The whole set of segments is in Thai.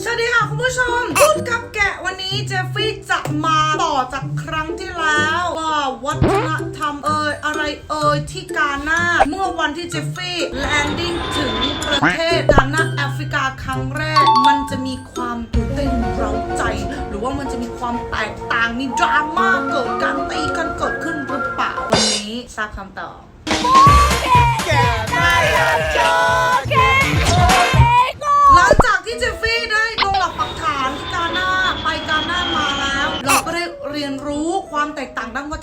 สวัสดีค่ะคุณผู้ชมพูดกับแกะวันนี้เจฟฟี่จะมาต่อจากครั้งที่แล้วว่าวัฒนธรรมเอ่ยอะไรเอ่ยที่กาหน้าเมื่อวันที่เจฟฟี่แลนดิ้งถึงประเทศกาหน้าแอฟริกาครั้งแรก มันจะมีความตื่นเต้นเร้าใจ หรือว่ามันจะมีความแตกต่างมีดราม่าเกิดการตีกันเกิดขึ้นหรือเปล่าวันนี้ทราบคำตอบห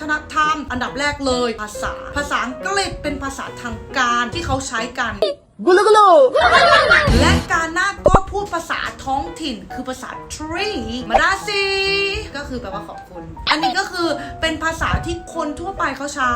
นวัฒนธรรม อันดับแรกเลยภาษา ภาษาอังกฤษเป็นภาษาทางการที่เขาใช้กัน กุลกุลและกาหน้าก็พูดภาษาท้องถิ่นคือภาษาทรีมาดาซีก็คือแปลว่าขอบคุณ อันนี้ก็คือเป็นภาษาที่คนทั่วไปเขาใช้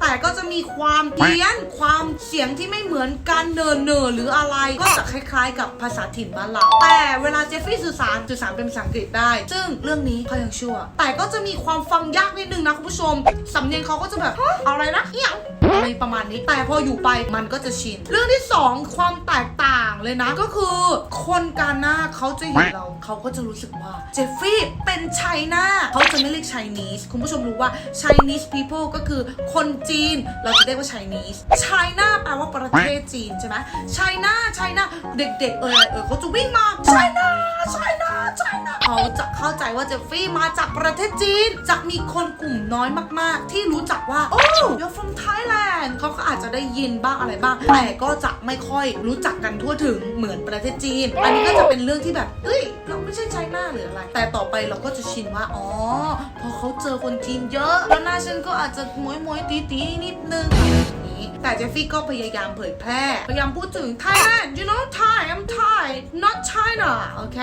แต่ก็จะมีความเพี้ยน ความเสียงที่ไม่เหมือนกันเนินเนอหรืออะไร ก็จะคล้ายๆ กับภาษาถิ่นบ้านเรา แต่เวลาเจฟฟี่สื่อสารสื่อสารเป็นภาษาอังกฤษได้ ซึ่งเรื่องนี้เขายังชั่ว แต่ก็จะมีความฟังยากนิดนึงนะคุณผู้ชม สำเนียงเขาก็จะแบบอะไรนะเอียงอะไรประมาณนี้ แต่พออยู่ไปมันก็จะชิน เรื่องที่2ความแตกต่างเลยนะ ก็คือคนกาหน้าเขาจะเห็นเราเขาก็จะรู้สึกว่าเจฟฟี่เป็นไชน่าเขาจะไม่เรียก Chinese คุณผู้ชมรู้ว่า Chinese people ก็คือคนจีนเราจะเรียกว่า Chinese China แปลว่าประเทศจีนใช่ไหม China China เด็กๆเออเออเขาจะวิ่งมา China China China เขาจะเข้าใจว่าเจฟฟี่มาจากประเทศจีน จะมีคนกลุ่มน้อยมากๆ ที่รู้จักว่า โอ้ you're from Thailand เขาก็อาจจะได้ยินบ้างอะไรบ้าง แต่ก็จะไม่ค่อยรู้จักกันทั่วถึงเหมือนประเทศจีน อันนี้ก็จะเป็นเรื่องที่แบบเอ้ยเราไม่ใช่ไชน่าหรืออะไร แต่ต่อไปเราก็จะชินว่า อ๋อ พอเขาเจอคนจีนเยอะ แล้วหน้าฉันก็อาจจะม้วยม้วยตีตีนิดนึง แต่เจฟฟี่ก็พยายามเผยแพร่ พยายามพูดถึง Thailand you know Thai I'm Thai not China โอเค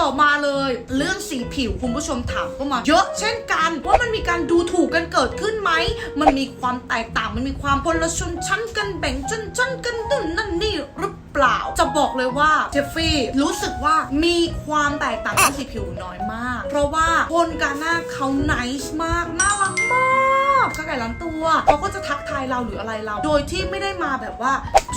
ต่อมาเลยเรื่องสีผิวคุณผู้ชมถามเข้ามา เยอะเช่นกันว่ามันมีการดูถูกกันเกิดขึ้นไหม มันมีความแตกต่างมันมีความพลชนชั้นกันแบ่งชนชั้นกันนู่นนั่นนี่หรือเปล่าจะบอกเลยว่าเจฟฟี่รู้สึกว่ามีความแตกต่างด้านสีผิวน้อยมาก เพราะว่าคนกาหน้าเขา nice มากน่ารักมาก ข้าไก่ล้านตัวเขาก็จะทักทายเราหรืออะไรเรา โดยที่ไม่ได้มาแบบว่า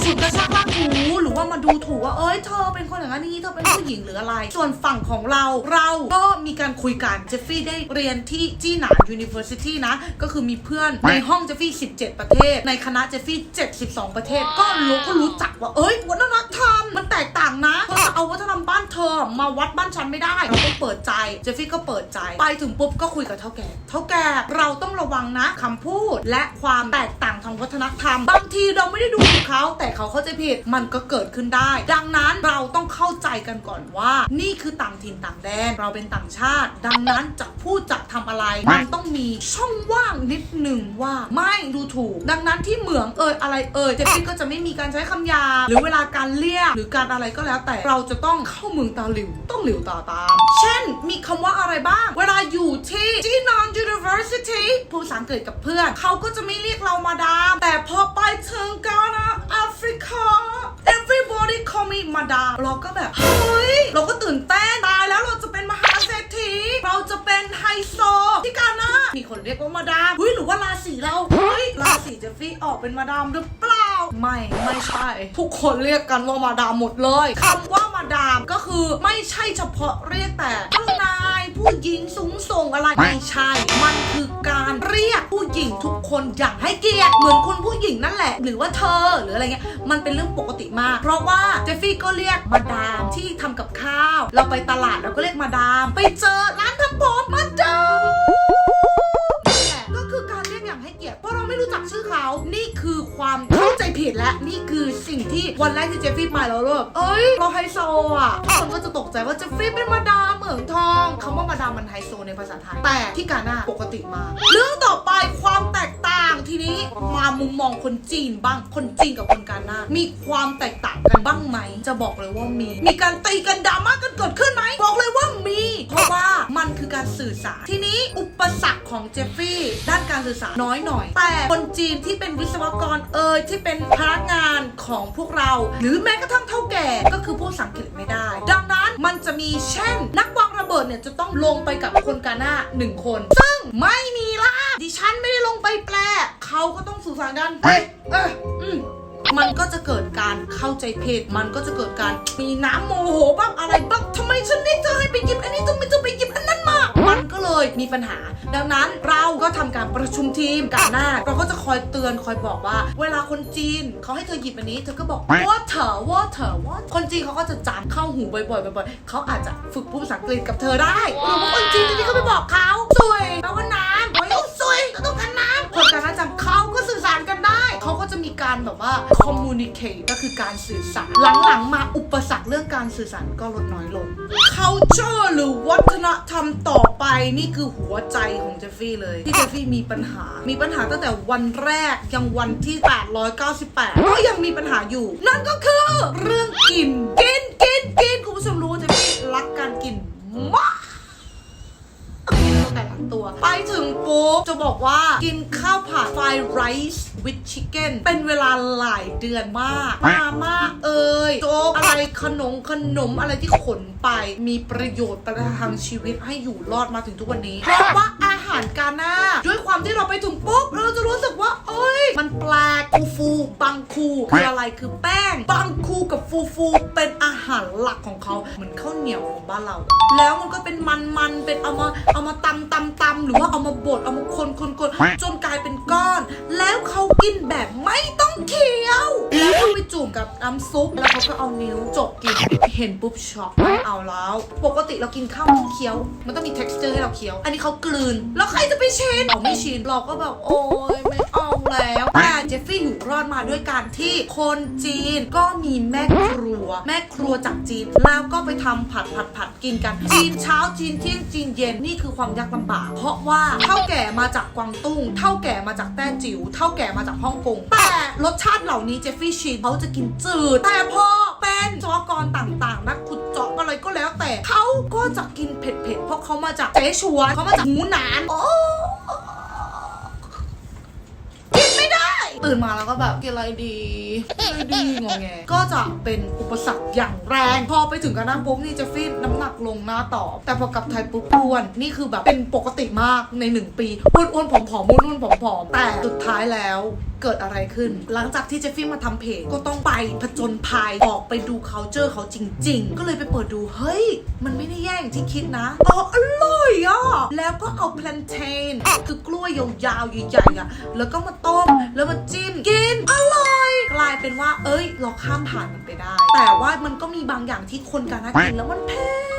ฉุดกระชากลากถูหรือว่ามาดูถูกว่าเอ้ยเธอเป็นคนอย่างนั้นนี้เธอเป็นผู้หญิงหรืออะไร ส่วนฝั่งของเราเราก็มีการคุยกันเจฟฟี่ได้เรียนที่จีหนาน University นะ ก็คือมีเพื่อนในห้องเจฟฟี่ 17 ประเทศ ในคณะเจฟฟี่ 72 ประเทศ ก็รู้ก็รู้จักว่าเอ้ยวัฒนธรรมมันแตกต่างนะเธอจะเอาวัฒนธรรมบ้านเธอมาวัดบ้านฉันไม่ได้เราต้องเปิดใจเจฟฟี่ก็เปิดใจ ไปถึงปุ๊บก็คุยกับเท่าแก่เท่าแก่เราต้องระวังนะคำพูดและความแตกต่างทางวัฒนธรรมบางทีเราไม่ได้ดูถูกเขาแต่เขาเข้าใจผิดมันก็เกิดขึ้นได้ ดังนั้นเราต้องเข้าใจกันก่อนว่า นี่คือต่างถิ่นต่างแดนเราเป็นต่างชาติ ดังนั้นจะพูดจะทำอะไรมันต้องมีช่องว่างนิดหนึ่งว่าไม่ดูถูก ดังนั้นที่เหมืองเอ่ยอะไรเอ่ยเจฟฟี่ก็จะไม่มีการใช้คำหยาบหรือเวลาการเรียกหรือการอะไรก็แล้ว แต่เราจะต้องเข้าเมืองตาหลิวต้องหลิวตาตาม เช่น มีคำว่าอะไรบ้าง เวลาอยู่ที่จีนอน University พูดภาษาอังกฤษกับเพื่อน เขาก็จะไม่เรียกเรามาดาม แต่พอไปถึงกานา แอฟริกา everybody call me มาดามเราก็แบบเฮ้ยเราก็ตื่นเต้นตายแล้วเราจะเป็นมหาเศรษฐีเราจะเป็นไฮโซที่กานามีคนเรียกว่ามาดามเฮ้ยหรือว่าราศีเราเฮ้ยราศีเจฟฟี่ออกเป็นมาดามหรือเปล่าไม่ไม่ใช่ ทุกคนเรียกกันว่ามาดามหมดเลยคำว่ามาดามก็คือไม่ใช่เฉพาะเรียกแต่เจ้านาย ผู้หญิงสูงส่งอะไรไม่ใช่ มันคือการเรียกผู้หญิงทุกคนอย่างให้เกียรติเหมือนคุณผู้หญิงนั่นแหละ หรือว่าเธอหรืออะไรเงี้ยมันเป็นเรื่องปกติมาก เพราะว่าเจฟฟี่ก็เรียกมาดามที่ทำกับข้าว เราไปตลาดเราก็เรียกมาดาม ไปเจอร้านทำผมมาดาม รู้จักชื่อเขา นี่คือความเข้าใจผิดและนี่คือสิ่งที่วันแรกที่เจฟฟี่ไปเราแบบเอ้ยเราไฮโซอะคนก็จะตกใจว่าเจฟฟี่เป็นมาดามเหมืองทองคำว่ามาดามมันไฮโซในภาษาไทย แต่ที่กาหน้าปกติมากเรื่องต่อไปความแตกางทีนี้มามุมมองคนจีนบ้างคนจีนกับคนกาหน้ามีความแตกต่างกันบ้างไหม จะบอกเลยว่ามี มีการตีกันดราม่ากันเกิดขึ้นไหมบอกเลยว่ามี เพราะว่ามันคือการสื่อสารทีนี้อุปสรรคของเจฟฟี่ด้านการสื่อสารน้อยหน่อย แต่คนจีนที่เป็นวิศวกรเอ่ยที่เป็นพนักงานของพวกเรา หรือแม้กระทั่งเท่าแก่ก็คือพูดภาษาอังกฤษไม่ได้ดัง มันจะมีเช่น นักวางระเบิดเนี่ยจะต้องลงไปกับคนกาหน้าหนึ่งคน ซึ่งไม่มีล่ะดิฉันไม่ได้ลงไปแปลเขาก็ต้องสื่อสารกันเฮ้ยเอออืมมันก็จะเกิดการเข้าใจผิดมันก็จะเกิดการมีน้ำโมโหบ้างอะไรบ้างทำไมฉันนี่เธอให้ไปหยิบอันนี้ทำไมเธอไปหยิบ เลยมีปัญหา ดังนั้นเราก็ทำการประชุมทีมกันหน้า เราก็จะคอยเตือนคอยบอกว่า เวลาคนจีนเขาให้เธอหยิบอันนี้เธอก็บอก water water water คนจีนเขาก็จะจำเข้าหูบ่อยๆบ่อยๆเขาอาจจะฝึกพูดภาษาอังกฤษกับเธอได้หรือว่าคนจีนที่เขาไปบอกเขาสวยแปลว่าน้ำบอกว่าสวยต้องการน้ำคนการน้ำจำ ก็จะมีการแบบว่า communicate ก็คือการสื่อสาร หลังๆ มาอุปสรรคเรื่องการสื่อสารก็ลดน้อยลง culture หรือวัฒนธรรมต่อไปนี่คือหัวใจของเจฟฟี่เลย ที่เจฟฟี่มีปัญหา มีปัญหาตั้งแต่วันแรกยังวันที่ 898 ก็ยังมีปัญหาอยู่ นั่นก็คือเรื่องกิน กิน กิน กิน คุณผู้ชมรู้เจฟฟี่รักการกินมากกินตั้งแต่ลังตัว ไปถึงปุ๊บจะบอกว่ากินข้าวผัด fried rice with chicken เป็นเวลาหลายเดือนมากมาม่าเอ่ยโจ๊กอะไรขนมขนมอะไรที่ขนไป มีประโยชน์ประทังชีวิตให้อยู่รอดมาถึงทุกวันนี้ เพราะว่าอาหารกาน่าด้วยความที่เราไปถึงปุ๊บ เราจะรู้สึกว่าเอ้ย มันแปลกฟูฟูบังคู คืออะไรคือแป้ง บังคูกับฟูฟูเป็นอาหารหลักของเขาเหมือนข้าวเหนียวของบ้านเรา แล้วมันก็เป็นมันมันเป็นเอามาเอามาตำตำตำหรือว่าเอามาบดเอามาคนคนคนจนกลายเป็นก้อน แล้วเขากินแบบไม่ต้องเคี้ยว แล้วก็ไปจุ่มกับน้ำซุปแล้วเขาก็เอานิ้วจกกินเห็นปุ๊บช็อกไม่เอาแล้ว ปกติเรากินข้าวต้องเคี้ยว มันต้องมี texture ให้เราเคี้ยว อันนี้เขากลืน แล้วใครจะไปชินเราไม่ชินเราก็แบบโอ๊ยไม่เอาแล้วแต่เจฟฟี่อยู่รอดมาด้วยการที่คนจีนก็มีแม่ครัว แม่ครัวจากจีน แล้วก็ไปทำผัดผัดผัดกินกัน จีนเช้าจีนเที่ยงจีนเย็นนี่คือความยากลำบาก เพราะว่าเท่าแก่มาจากกวางตุ้งเท่าแก่มาจากแต้จิ๋วเท่าแก่มาจากฮ่องกงแต่รสชาติเหล่านี้เจฟฟี่ชินเขาจะกินจืด แต่พอเป็นจอกรต่างๆ นักขุดเจาะอะไรก็แล้วแต่เขาก็จะกินเผ็ดๆเพราะเขามาจากเจ๊ชวนเขามาจากหูหนานโอ้กินไม่ได้ตื่นมาแล้วก็แบบกินอะไรดี กินอะไรดีงอแงก็จะเป็นอุปสรรคอย่างแรง พอไปถึงกันนั่งปุ๊บนี่จะฟีดน้ำหนักลงหน้าต่อ แต่พอกลับไทยปุ๊บอ้วน นี่คือแบบเป็นปกติมากในหนึ่งปีอ้วนอ้วนๆผอมผอมอ้วนอ้วนๆผอมผอมๆแต่สุดท้ายแล้วเกิดอะไรขึ้น หลังจากที่เจฟฟี่มาทำเพจก็ต้องไปผจญภัยออกไปดู culture เขาจริง ๆ ก็เลยไปเปิดดูเฮ้ย มันไม่ได้แย่อย่างที่คิดนะอ๋ออร่อย อะแล้วก็เอาแพลนเทนคือกล้วยยาวๆใหญ่ๆอะแล้วก็มาต้มแล้วมาจิ้มกินอร่อย กลายเป็นว่า เอ้ย เราข้ามผ่านมันไปได้ แต่ว่ามันก็มีบางอย่างที่คนการกินแล้วมันแพง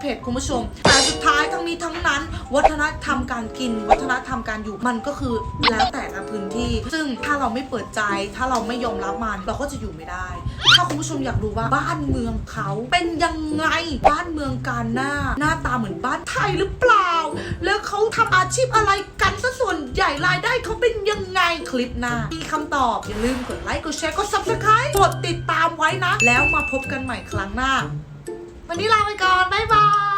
เผ็ดคุณผู้ชม แต่สุดท้ายทั้งนี้ทั้งนั้น วัฒนธรรมการกิน วัฒนธรรมการอยู่มันก็คือแล้วแต่ละพื้นที่ ซึ่งถ้าเราไม่เปิดใจ ถ้าเราไม่ยอมรับมันเราก็จะอยู่ไม่ได้ ถ้าคุณผู้ชมอยากรู้ว่าบ้านเมืองเขาเป็นยังไงบ้านเมืองการหน้า หน้าตาเหมือนบ้านไทยหรือเปล่า แล้วเขาทำอาชีพอะไรกันซะส่วนใหญ่รายได้เขาเป็นยังไงคลิปหน้ามีคำตอบอย่าลืมกดไลค์กดแชร์กด subscribe กดติดตามไว้นะ แล้วมาพบกันใหม่ครั้งหน้า วันนี้ลาไปก่อน บ๊ายบาย